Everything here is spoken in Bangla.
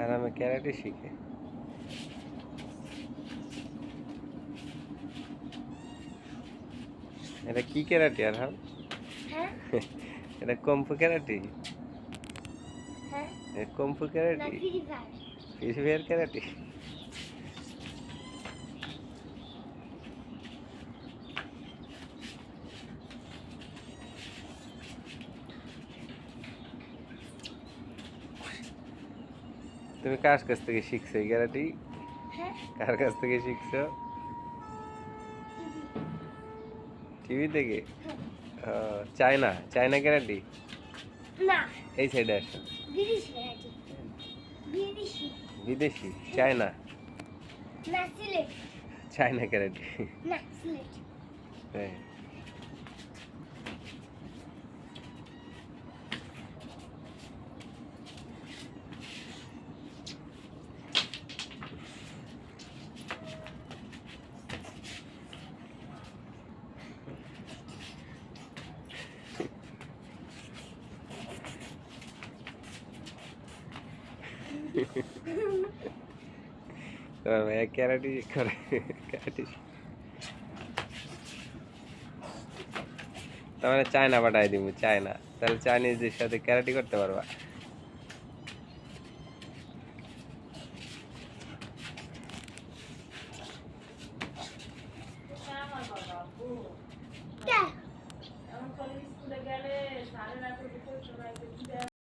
আর আমি ক্যারাটে শিখে। এটা কি ক্যারাটে আর হ্যাঁ? এটা কম্পু ক্যারাটে? হ্যাঁ। এটা কম্পু ক্যারাটে? Free Fire karate? তুমি কার কাছ থেকে শিখছো এই ক্যারাটি হ্যাঁ। কার কাছ থেকে শিখছো? টিভি থেকে? চায়না চায়না ক্যারাটি এই সাইডে আসো। বিদেশি চায়না? চায়না ক্যারাটি হ্যাঁ। তোমার ক্যারাটি করে ক্যারাটি। তোমার চায়না পাঠাই দিব চায়না। তাহলে চাইনিজদের সাথে ক্যারাটি করতে পারবা।